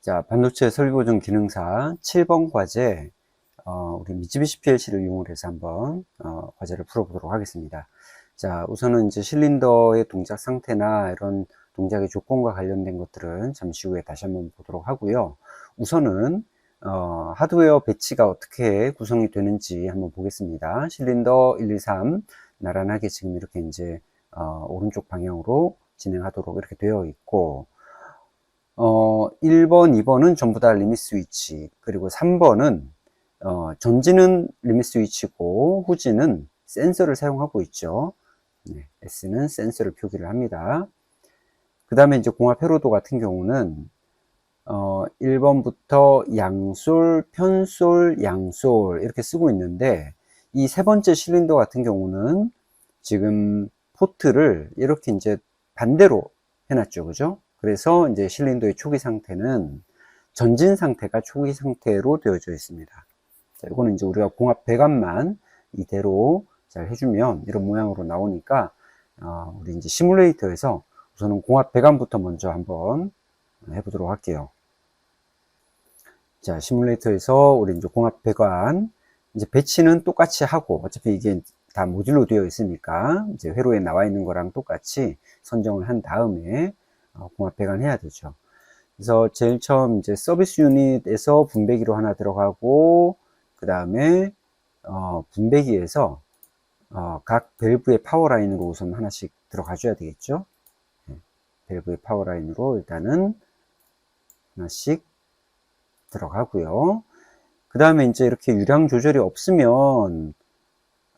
자, 반도체 설비보증 기능사 7번 과제, 어, 우리 미쯔비시 PLC를 이용을 해서 한번, 어, 과제를 풀어보도록 하겠습니다. 자, 우선은 이제 실린더의 동작 상태나 이런 동작의 조건과 관련된 것들은 잠시 후에 다시 한번 보도록 하고요. 우선은, 어, 하드웨어 배치가 어떻게 구성이 되는지 한번 보겠습니다. 실린더 1, 2, 3, 나란하게 지금 이렇게 이제, 어, 오른쪽 방향으로 진행하도록 이렇게 되어 있고, 어, 1번, 2번은 전부 다 리밋 스위치, 그리고 3번은 어, 전지는 리밋 스위치고 후지는 센서를 사용하고 있죠. 네, S는 센서를 표기를 합니다. 그 다음에 이제 공합 회로도 같은 경우는 어, 1번부터 양솔, 편솔, 양솔 이렇게 쓰고 있는데 이 세 번째 실린더 같은 경우는 지금 포트를 이렇게 이제 반대로 해놨죠. 그죠? 그래서 이제 실린더의 초기 상태는 전진 상태가 초기 상태로 되어져 있습니다. 자, 이거는 이제 우리가 공합 배관만 이대로 잘 해주면 이런 모양으로 나오니까 어, 우리 이제 시뮬레이터에서 우선은 공합 배관부터 먼저 한번 해보도록 할게요. 자, 시뮬레이터에서 우리 이제 공합 배관 이제 배치는 똑같이 하고 어차피 이게 다 모듈로 되어 있으니까 이제 회로에 나와 있는 거랑 똑같이 선정을 한 다음에 어, 공합 배관 해야 되죠. 그래서 제일 처음 이제 서비스 유닛에서 분배기로 하나 들어가고 그 다음에 어, 분배기에서 어, 각 밸브의 파워 라인으로 우선 하나씩 들어가 줘야 되겠죠. 네. 밸브의 파워 라인으로 일단은 하나씩 들어가고요. 그 다음에 이제 이렇게 유량 조절이 없으면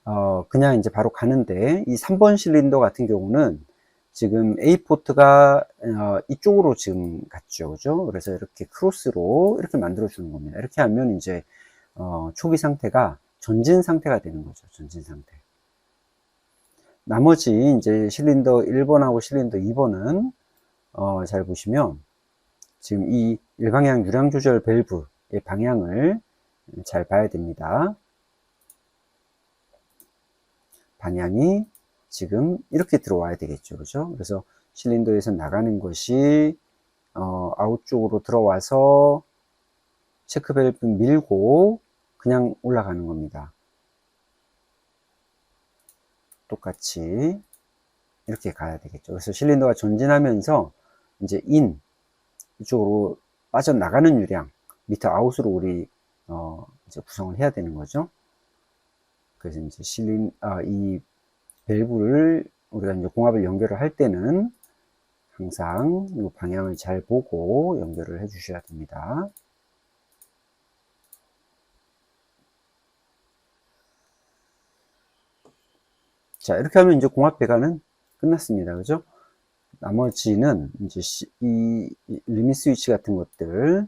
어, 그냥 이제 바로 가는데 이 3번 실린더 같은 경우는 지금 A 포트가 어, 이쪽으로 지금 갔죠, 그죠? 그래서 이렇게 크로스로 이렇게 만들어 주는 겁니다. 이렇게 하면 이제 어, 초기 상태가 전진 상태가 되는 거죠, 전진 상태. 나머지 이제 실린더 1번하고 실린더 2번은 어, 잘 보시면 지금 이 일방향 유량 조절 밸브의 방향을 잘 봐야 됩니다. 방향이 지금 이렇게 들어와야 되겠죠. 그죠? 그래서 실린더에서 나가는 것이 어, 아웃 쪽으로 들어와서 체크 밸브 밀고 그냥 올라가는 겁니다. 똑같이 이렇게 가야 되겠죠. 그래서 실린더가 전진하면서 이제 인 이쪽으로 빠져나가는 유량 미터 아웃으로 우리 어, 이제 구성을 해야 되는 거죠. 그래서 이제 실린 아, 이 밸브를 우리가 이제 공합을 연결을 할 때는 항상 이 방향을 잘 보고 연결을 해 주셔야 됩니다. 자, 이렇게 하면 이제 공합 배관은 끝났습니다. 그죠? 나머지는 이제 이 리밋 스위치 같은 것들,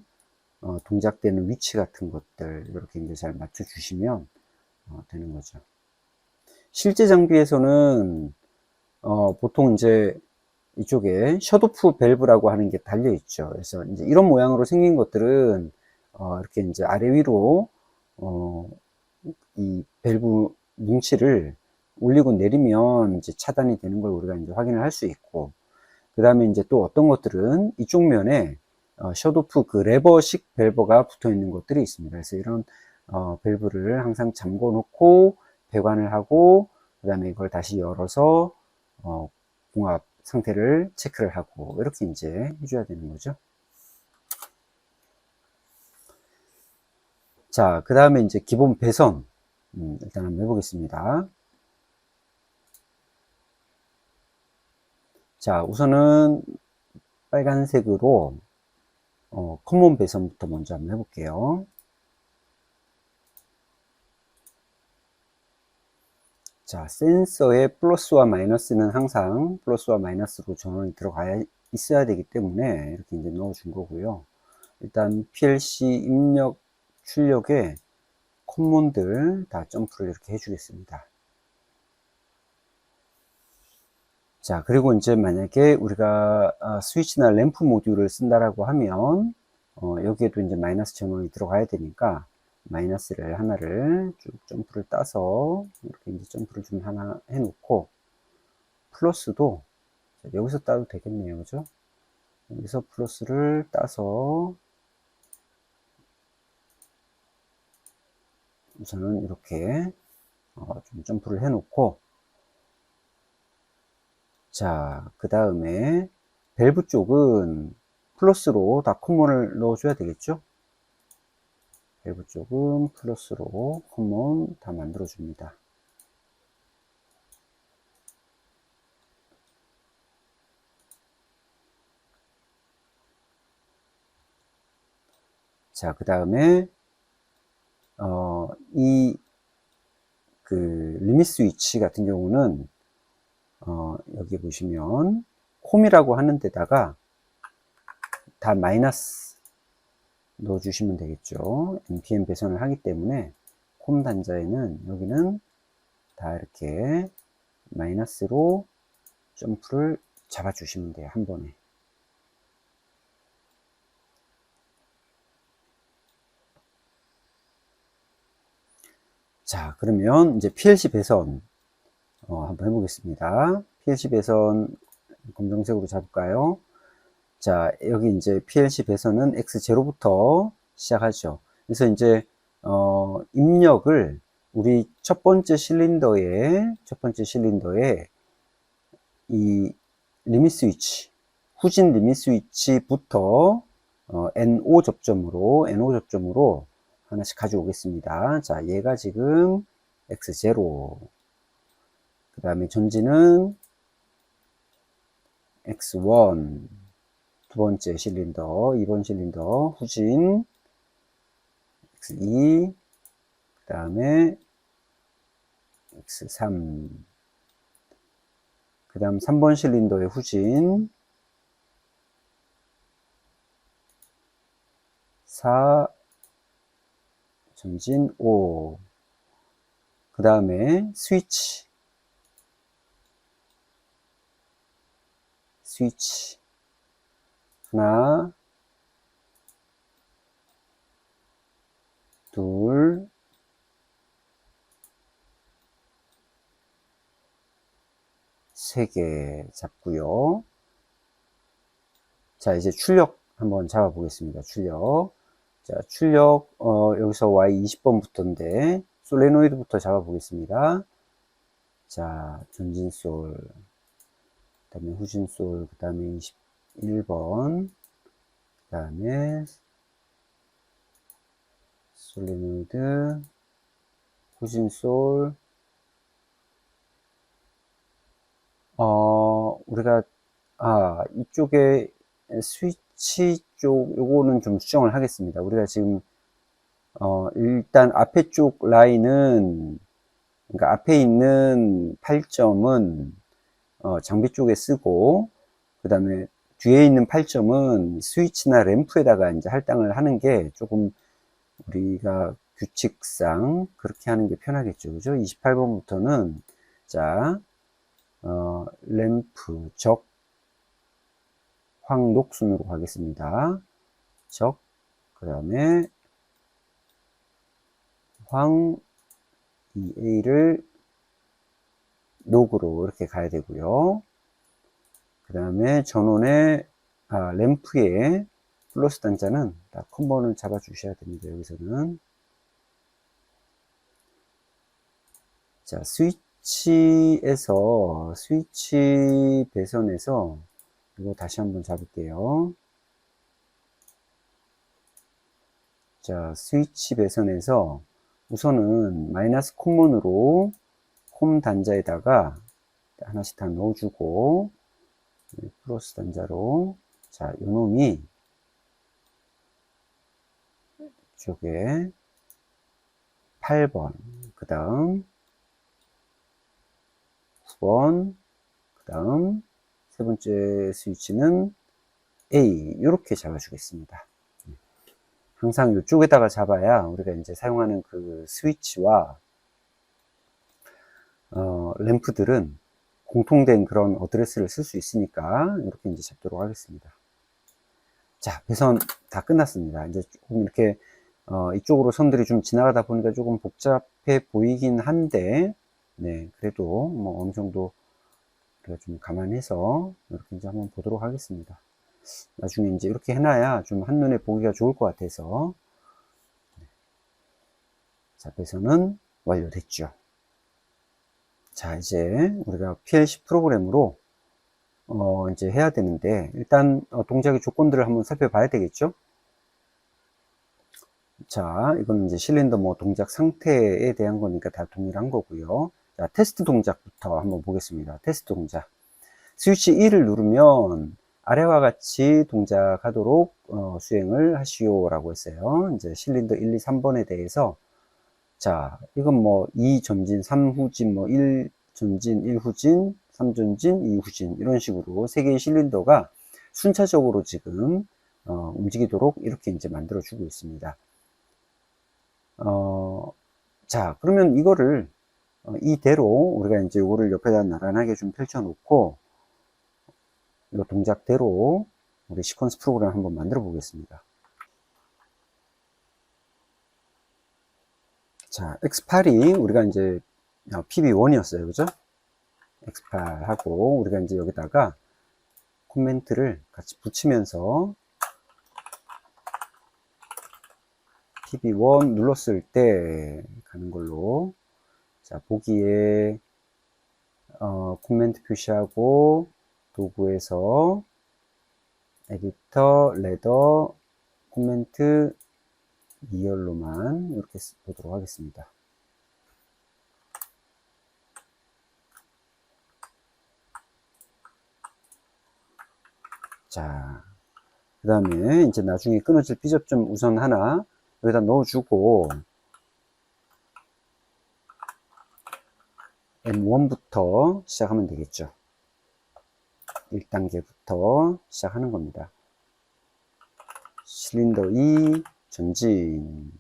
어, 동작되는 위치 같은 것들, 이렇게 이제 잘 맞춰 주시면 어, 되는 거죠. 실제 장비에서는 어, 보통 이제 이쪽에 셧오프 밸브라고 하는 게 달려 있죠. 그래서 이제 이런 모양으로 생긴 것들은 어, 이렇게 이제 아래 위로 어, 이 밸브 뭉치를 올리고 내리면 이제 차단이 되는 걸 우리가 이제 확인을 할 수 있고 그 다음에 이제 또 어떤 것들은 이쪽 면에 어, 셧오프 그 레버식 밸브가 붙어 있는 것들이 있습니다. 그래서 이런 어, 밸브를 항상 잠궈 놓고 배관을 하고 그 다음에 이걸 다시 열어서 어, 공합 상태를 체크를 하고 이렇게 이제 해줘야 되는 거죠. 자, 그 다음에 이제 기본 배선 음, 일단 한번 해보겠습니다. 자, 우선은 빨간색으로 어, 커먼 배선부터 먼저 한번 해볼게요. 자, 센서의 플러스와 마이너스는 항상 플러스와 마이너스로 전원이 들어가야 있어야 되기 때문에 이렇게 이제 넣어 준 거고요. 일단 PLC 입력 출력에 콤몬들 다 점프를 이렇게 해주겠습니다. 자, 그리고 이제 만약에 우리가 아, 스위치나 램프 모듈을 쓴다라고 하면 어, 여기에도 이제 마이너스 전원이 들어가야 되니까 마이너스를 하나를 쭉 점프를 따서 이렇게 이제 점프를 좀 하나 해놓고 플러스도 여기서 따도 되겠네요. 그죠? 여기서 플러스를 따서 우선은 이렇게 어, 좀 점프를 해놓고 자 그 다음에 밸브 쪽은 플러스로 다 콤모를 넣어줘야 되겠죠? 밸브 쪽은 플러스로 커먼 다 만들어 줍니다. 자, 그 다음에, 어, 이, 그, 리밋 스위치 같은 경우는, 어, 여기 보시면, 콤이라고 하는 데다가 다 마이너스 넣어주시면 되겠죠. npm 배선을 하기 때문에 콤 단자에는 여기는 다 이렇게 마이너스로 점프를 잡아주시면 돼요. 한 번에. 자, 그러면 이제 PLC 배선 어, 한번 해보겠습니다. PLC 배선 검정색으로 잡을까요? 자, 여기 이제 PLC 배선은 X0부터 시작하죠. 그래서 이제 어, 입력을 우리 첫 번째 실린더에 첫 번째 실린더에 이 리밋 스위치 후진 리밋 스위치부터 어, NO 접점으로 NO 접점으로 하나씩 가져오겠습니다. 자, 얘가 지금 X0 그 다음에 전지는 X1 두 번째 실린더 2번 실린더 후진 X2 그 다음에 X3 그 다음 3번 실린더의 후진 4 전진 5. 그 다음에 스위치. 스위치. 하나, 둘, 세 개 잡고요. 자, 이제 출력 한번 잡아 보겠습니다. 출력. 자, 출력, 어, 여기서 Y 20번부터인데, 솔레노이드부터 잡아 보겠습니다. 자, 전진솔, 그 다음에 후진솔, 그 다음에 21번, 그 다음에 솔레노이드, 후진솔, 어, 우리가, 아, 이쪽에 스위치 쪽 요거는 좀 수정을 하겠습니다. 우리가 지금 어 일단 앞에 쪽 라인은 그러니까 앞에 있는 8점은 어 장비 쪽에 쓰고 그 다음에 뒤에 있는 8점은 스위치나 램프에다가 이제 할당을 하는 게 조금 우리가 규칙상 그렇게 하는 게 편하겠죠. 그죠? 28번부터는 자, 어, 램프, 적, 황녹순으로 가겠습니다. 적, 그 다음에 황 EA를 녹으로 이렇게 가야 되고요. 그 다음에 전원의 아, 램프의 플러스 단자는 다 컨버를 잡아 주셔야 됩니다. 여기서는 자 스위치에서 스위치 배선에서 이거 다시 한번 잡을게요. 자, 스위치 배선에서 우선은 마이너스 콤문으로 콤 단자에다가 하나씩 다 넣어주고 플러스 단자로 자, 요놈이 이쪽에 8번 그 다음 9번 그 다음 세 번째 스위치는 A 이렇게 잡아주겠습니다. 항상 이쪽에다가 잡아야 우리가 이제 사용하는 그 스위치와 어, 램프들은 공통된 그런 어드레스를 쓸 수 있으니까 이렇게 이제 잡도록 하겠습니다. 자, 배선 다 끝났습니다. 이제 조금 이렇게 어, 이쪽으로 선들이 좀 지나가다 보니까 조금 복잡해 보이긴 한데, 네, 그래도 뭐 어느 정도 우리가 좀 감안해서 이렇게 이제 한번 보도록 하겠습니다. 나중에 이제 이렇게 해놔야 좀 한눈에 보기가 좋을 것 같아서. 자, 배선은 완료됐죠. 자, 이제 우리가 PLC 프로그램으로 어, 이제 해야 되는데, 일단 어, 동작의 조건들을 한번 살펴봐야 되겠죠? 자, 이건 이제 실린더 뭐 동작 상태에 대한 거니까 다 동일한 거고요. 자, 테스트 동작부터 한번 보겠습니다. 테스트 동작. 스위치 1을 누르면 아래와 같이 동작하도록 어, 수행을 하시오라고 했어요. 이제 실린더 1, 2, 3번에 대해서 자, 이건 뭐2 전진, 3 후진, 뭐1 전진, 1 후진, 3 전진, 2 후진 이런 식으로 세 개의 실린더가 순차적으로 지금 어, 움직이도록 이렇게 이제 만들어 주고 있습니다. 어, 자, 그러면 이거를 어, 이대로 우리가 이제 이거를 옆에다 나란하게 좀 펼쳐 놓고 이 동작대로 우리 시퀀스 프로그램 한번 만들어 보겠습니다. 자, X8이 우리가 이제 PB1이었어요. 그죠? X8 하고 우리가 이제 여기다가 코멘트를 같이 붙이면서 PB1 눌렀을 때 가는 걸로 자 보기에 어, 코멘트 표시하고 도구에서 에디터, 레더, 코멘트 2열로만 이렇게 보도록 하겠습니다. 자, 그 다음에 이제 나중에 끊어질 삐접점 우선 하나 여기다 넣어주고 M1부터 시작하면 되겠죠. 1단계부터 시작하는 겁니다. 실린더 2 전진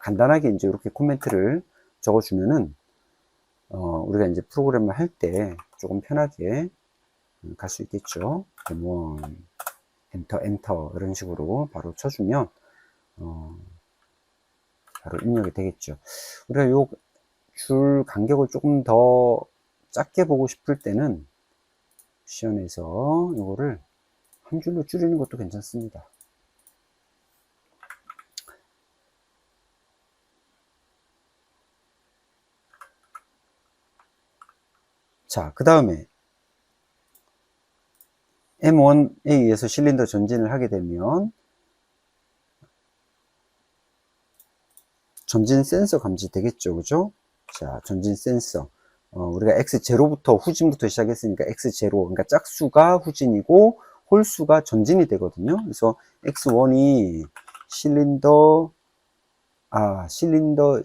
간단하게 이제 이렇게 코멘트를 적어주면은 어, 우리가 이제 프로그램을 할 때 조금 편하게 갈 수 있겠죠. M1 엔터 엔터 이런 식으로 바로 쳐주면 어, 바로 입력이 되겠죠. 우리가 요 줄 간격을 조금 더 작게 보고 싶을 때는 옵션에서 이거를 한 줄로 줄이는 것도 괜찮습니다. 자, 그 다음에 M1에 의해서 실린더 전진을 하게 되면 전진 센서 감지 되겠죠, 그죠? 자, 전진 센서. 어, 우리가 X0부터 후진부터 시작했으니까 X0, 그러니까 짝수가 후진이고 홀수가 전진이 되거든요. 그래서 X1이 실린더, 아, 실린더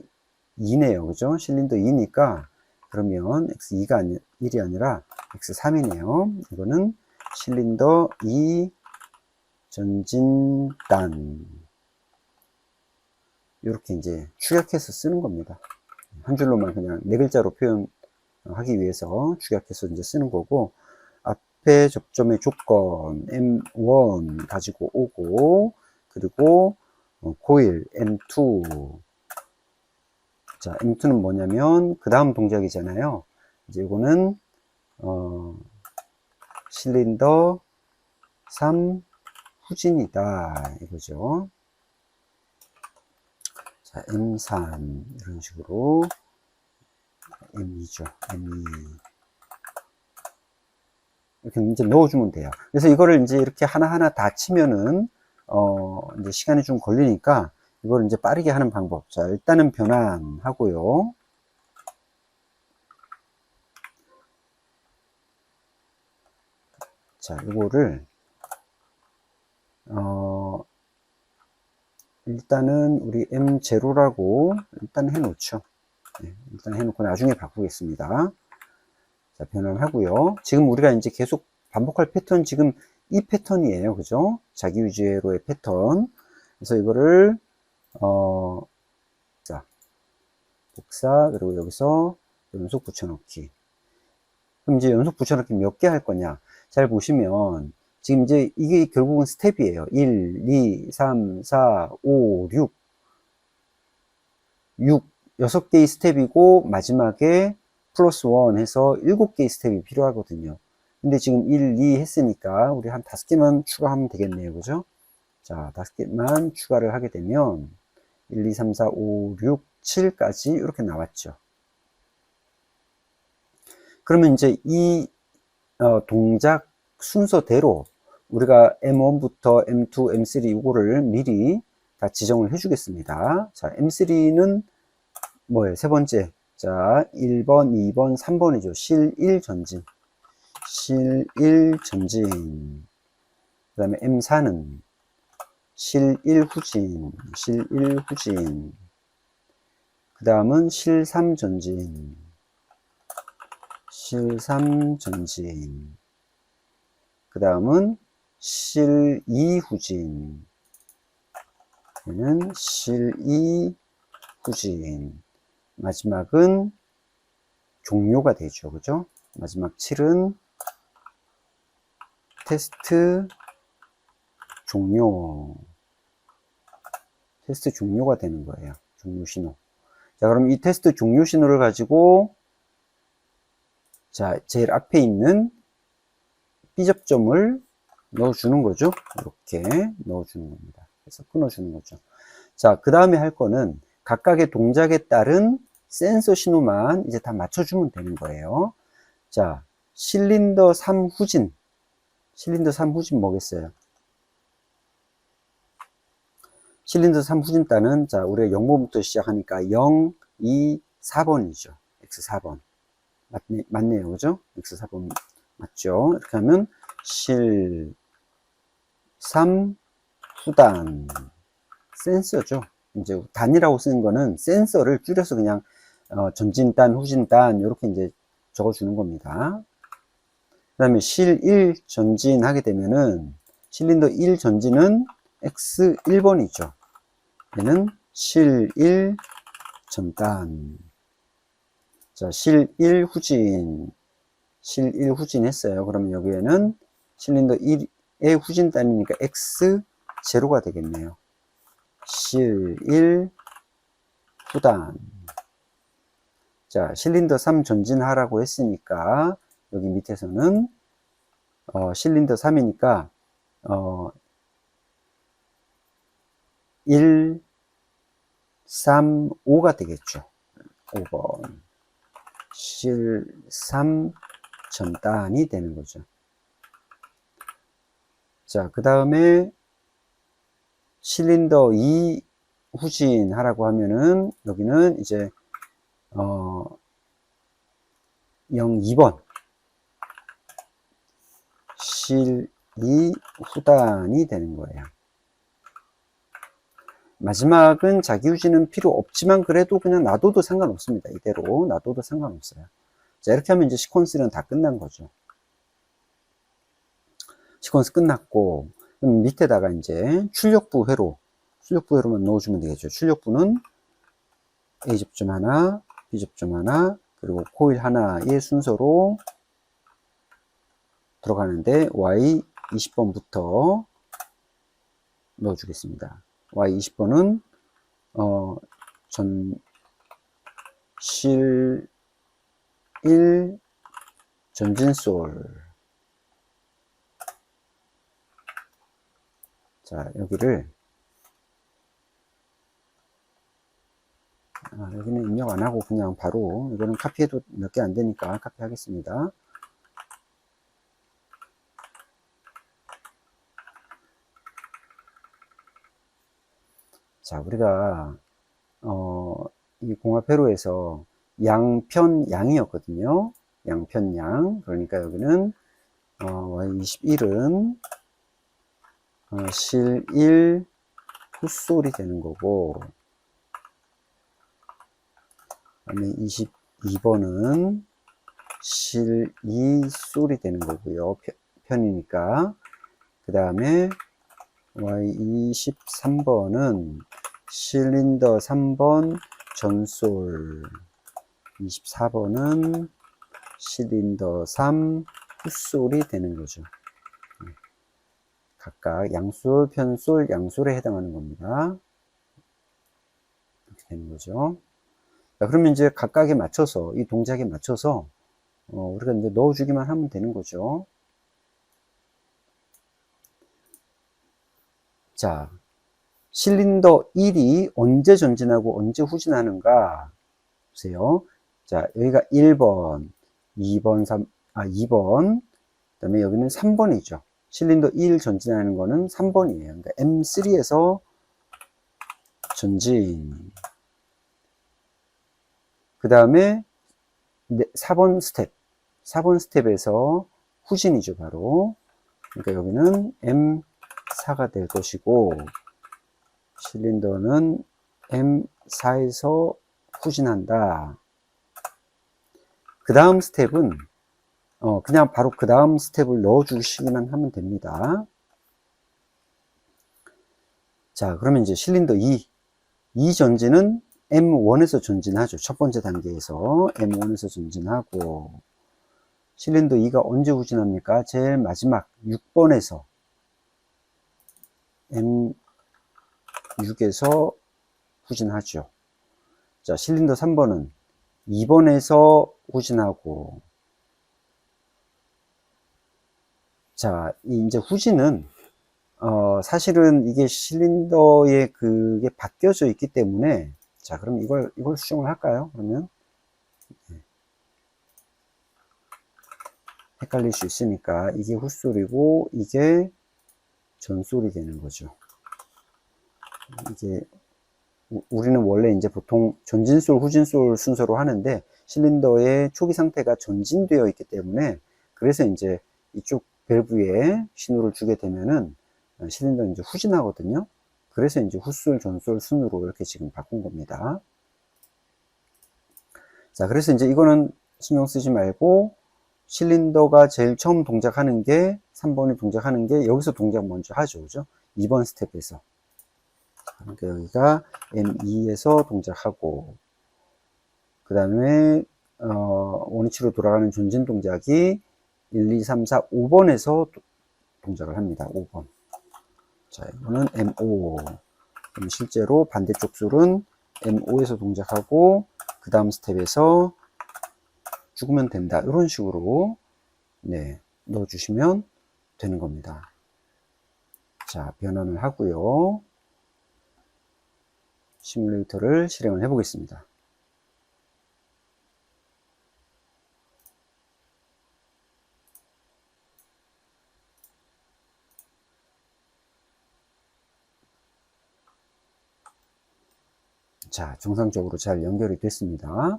2네요. 그죠? 실린더 2니까 그러면 X2가 아니, 1이 아니라 X3이네요. 이거는 실린더 2 전진단. 이렇게 이제 축약해서 쓰는 겁니다. 한 줄로만 그냥 네 글자로 표현하기 위해서 축약해서 이제 쓰는 거고, 앞에 접점의 조건 M1 가지고 오고, 그리고 어, 코일 M2. 자, M2는 뭐냐면, 그 다음 동작이잖아요. 이제 이거는, 어, 실린더 3 후진이다. 이거죠. 자, M3 이런 식으로 M2죠. M2 이렇게 이제 넣어주면 돼요. 그래서 이거를 이제 이렇게 하나하나 다 치면은 어 이제 시간이 좀 걸리니까 이걸 이제 빠르게 하는 방법. 자, 일단은 변환하고요. 자, 이거를 어 일단은 우리 M0라고 일단 해놓죠. 네, 일단 해놓고 나중에 바꾸겠습니다. 자, 변환하고요. 지금 우리가 이제 계속 반복할 패턴 지금 이 패턴이에요. 그죠? 자기 위주로의 패턴. 그래서 이거를 어, 자, 복사 그리고 여기서 연속 붙여넣기. 그럼 이제 연속 붙여넣기 몇 개 할 거냐? 잘 보시면 지금 이제 이게 결국은 스텝이에요. 1, 2, 3, 4, 5, 6. 6, 6개의 스텝이고, 마지막에 플러스 1 해서 7개의 스텝이 필요하거든요. 근데 지금 1, 2 했으니까, 우리 한 5개만 추가하면 되겠네요. 그죠? 자, 5개만 추가를 하게 되면, 1, 2, 3, 4, 5, 6, 7까지 이렇게 나왔죠. 그러면 이제 이 어, 동작 순서대로 우리가 M1부터 M2, M3 이거를 미리 다 지정을 해주겠습니다. 자, M3는 뭐예요? 세 번째. 자, 1번, 2번, 3번이죠. 실1 전진. 실1 전진. 그 다음에 M4는 실1 후진. 실1 후진. 그 다음은 실3 전진. 실3 전진. 그 다음은 실2 후진. 얘는 실2 후진. 마지막은 종료가 되죠. 그죠? 마지막 7은 테스트 종료. 테스트 종료가 되는 거예요. 종료 신호. 자, 그럼 이 테스트 종료 신호를 가지고 자, 제일 앞에 있는 B접점을 넣어주는 거죠. 이렇게 넣어주는 겁니다. 그래서 끊어주는 거죠. 자, 그 다음에 할 거는 각각의 동작에 따른 센서 신호만 이제 다 맞춰주면 되는 거예요. 자, 실린더 3 후진. 실린더 3 후진 뭐겠어요? 실린더 3 후진 따는, 자, 우리가 0번부터 시작하니까 0, 2, 4번이죠. X4번. 맞네, 맞네요. 그죠? X4번 맞죠? 이렇게 하면 실, 3, 후단. 센서죠. 이제 단이라고 쓰는 거는 센서를 줄여서 그냥 어, 전진단, 후진단 이렇게 이제 적어주는 겁니다. 그 다음에 실 1 전진하게 되면은 실린더 1 전진은 X 1번이죠. 얘는 실1 전단. 자, 실1 후진. 실1 후진 했어요. 그러면 여기에는 실린더 1의 후진단이니까 X 제로가 되겠네요. 실1 후단. 자, 실린더 3 전진하라고 했으니까 여기 밑에서는 어, 실린더 3이니까 어, 1, 3, 5가 되겠죠. 5번. 실3 전단이 되는 거죠. 자, 그 다음에 실린더 2 후진하라고 하면은 여기는 이제 어 0, 2번 실 2 후단이 되는 거예요. 마지막은 자기 유지는 필요 없지만 그래도 그냥 놔둬도 상관없습니다. 이대로 놔둬도 상관없어요. 자, 이렇게 하면 이제 시퀀스는 다 끝난 거죠. 시퀀스 끝났고, 밑에다가 이제 출력부 회로, 출력부 회로만 넣어주면 되겠죠. 출력부는 A 접점 하나, B 접점 하나, 그리고 코일 하나의 순서로 들어가는데 Y 20번부터 넣어주겠습니다. Y 20번은 어, 전실 1 전진솔. 자 여기를 아, 여기는 입력 안 하고 그냥 바로 이거는 카피해도 몇 개 안 되니까 카피 하겠습니다 자 우리가 어, 이 공합회로에서 양편 양이었거든요. 양편 양. 그러니까 여기는 어, Y21은 어, 실1 훗솔이 되는 거고 그다음에 22번은 실2 솔이 되는 거고요. 편이니까 그 다음에 Y23번은 실린더 3번 전솔 24번은 실린더 3 훗솔이 되는 거죠. 네. 각각 양솔, 편솔, 양솔에 해당하는 겁니다. 이렇게 되는 거죠. 자, 그러면 이제 각각에 맞춰서, 이 동작에 맞춰서, 어, 우리가 이제 넣어주기만 하면 되는 거죠. 자, 실린더 1이 언제 전진하고 언제 후진하는가 보세요. 자, 여기가 1번, 2번, 3, 아, 2번, 그 다음에 여기는 3번이죠. 실린더 1 전진하는 거는 3번이에요. 그러니까 M3에서 전진. 그 다음에 4번 스텝. 4번 스텝에서 후진이죠, 바로. 그러니까 여기는 M4가 될 것이고, 실린더는 M4에서 후진한다. 그 다음 스텝은, 어, 그냥 바로 그 다음 스텝을 넣어 주시기만 하면 됩니다. 자, 그러면 이제 실린더 2. 이 전진은 M1에서 전진하죠. 첫 번째 단계에서 M1에서 전진하고, 실린더 2가 언제 후진합니까? 제일 마지막 6번에서 M6에서 후진하죠. 자, 실린더 3번은 2번에서 후진하고 자, 이제 후진은 어, 사실은 이게 실린더의 그게 바뀌어져 있기 때문에 자, 그럼 이걸 이걸 수정을 할까요? 그러면 네. 헷갈릴 수 있으니까 이게 훗소리고 이게 전소리 되는 거죠. 이게 우리는 원래 이제 보통 전진솔, 후진솔 순서로 하는데 실린더의 초기 상태가 전진되어 있기 때문에 그래서 이제 이쪽 밸브에 신호를 주게 되면은 실린더는 이제 후진하거든요. 그래서 이제 후솔, 전솔 순으로 이렇게 지금 바꾼 겁니다. 자, 그래서 이제 이거는 신경 쓰지 말고 실린더가 제일 처음 동작하는 게 3번이 동작하는 게 여기서 동작 먼저 하죠. 그죠? 2번 스텝에서. 여기가 M2에서 동작하고 그 다음에 어, 원위치로 돌아가는 전진 동작이 1, 2, 3, 4, 5번에서 동작을 합니다. 5번. 자, 이거는 M5. 그럼 실제로 반대쪽 줄은 M5에서 동작하고 그 다음 스텝에서 죽으면 된다. 이런 식으로 네, 넣어주시면 되는 겁니다. 자, 변환을 하고요. 시뮬레이터를 실행을 해 보겠습니다. 자, 정상적으로 잘 연결이 됐습니다.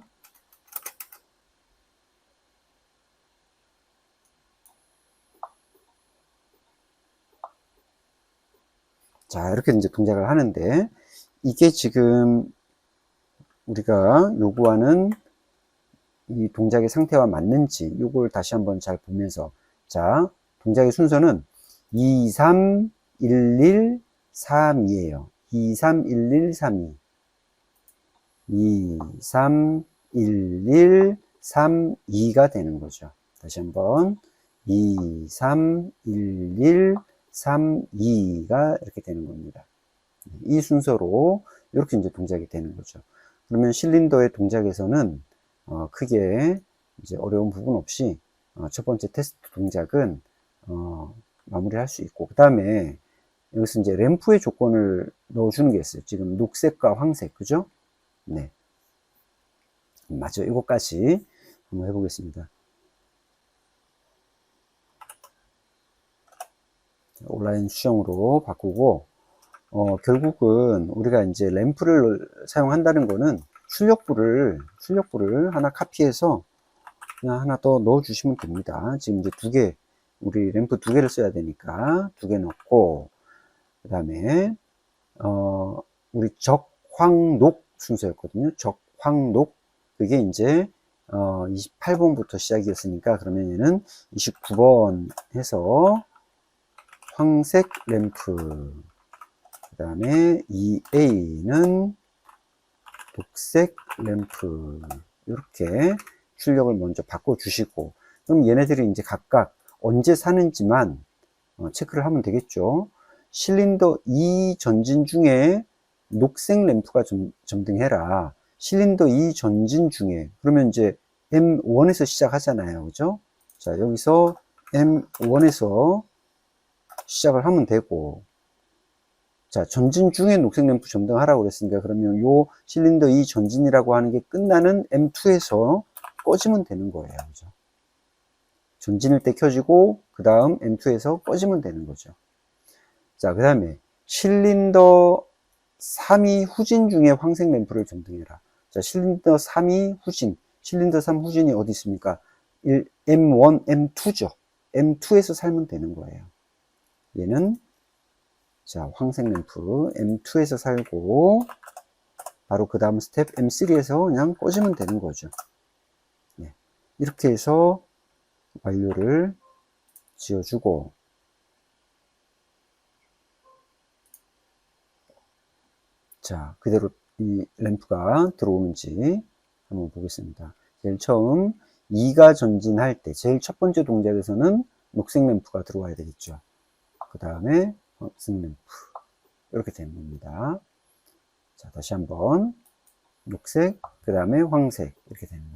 자, 이렇게 이제 동작을 하는데, 이게 지금 우리가 요구하는 이 동작의 상태와 맞는지, 요걸 다시 한번 잘 보면서, 자, 동작의 순서는 2, 3, 1, 1, 3, 2에요. 2, 3, 1, 1, 3, 2. 2, 3, 1, 1, 3, 2가 되는 거죠. 다시 한번 2, 3, 1, 1, 3, 2가 이렇게 되는 겁니다. 이 순서로 이렇게 이제 동작이 되는 거죠. 그러면 실린더의 동작에서는 어, 크게 이제 어려운 부분 없이 어, 첫 번째 테스트 동작은 어, 마무리할 수 있고 그 다음에 여기서 이제 램프의 조건을 넣어주는 게 있어요. 지금 녹색과 황색, 그죠? 네. 맞죠. 이것까지 한번 해보겠습니다. 온라인 수정으로 바꾸고, 어, 결국은 우리가 이제 램프를 사용한다는 거는 출력부를, 출력부를 하나 카피해서 그냥 하나 더 넣어 주시면 됩니다. 지금 이제 두 개, 우리 램프 두 개를 써야 되니까 두 개 넣고, 그 다음에, 어, 우리 적황녹 순서였거든요. 적황녹 그게 이제 어 28번부터 시작이었으니까 그러면 얘는 29번 해서 황색 램프 그 다음에 2A는 녹색 램프 이렇게 출력을 먼저 바꿔 주시고 그럼 얘네들이 이제 각각 언제 사는지만 어, 체크를 하면 되겠죠 실린더 2 전진 중에 녹색 램프가 점, 점등해라. 실린더 2 전진 중에 그러면 이제 M1에서 시작하잖아요. 그죠? 자, 여기서 M1에서 시작을 하면 되고 자, 전진 중에 녹색 램프 점등하라고 그랬으니까 그러면 요 실린더 이 전진이라고 하는 게 끝나는 M2에서 꺼지면 되는 거예요. 그죠? 전진일 때 켜지고 그 다음 M2에서 꺼지면 되는 거죠. 자, 그 다음에 실린더 3위 후진 중에 황색 램프를 점등해라. 자, 실린더 3위 후진. 실린더 3 후진이 어디 있습니까? 1, M1, M2죠. M2에서 살면 되는 거예요. 얘는 자, 황색 램프 M2에서 살고 바로 그 다음 스텝 M3에서 그냥 꺼지면 되는 거죠. 네. 이렇게 해서 완료를 지어주고 자, 그대로 이 램프가 들어오는지 한번 보겠습니다. 제일 처음 2가 전진할 때 제일 첫 번째 동작에서는 녹색 램프가 들어와야 되겠죠. 그 다음에 황색 램프 이렇게 되는 겁니다. 자, 다시 한번 녹색, 그 다음에 황색 이렇게 되는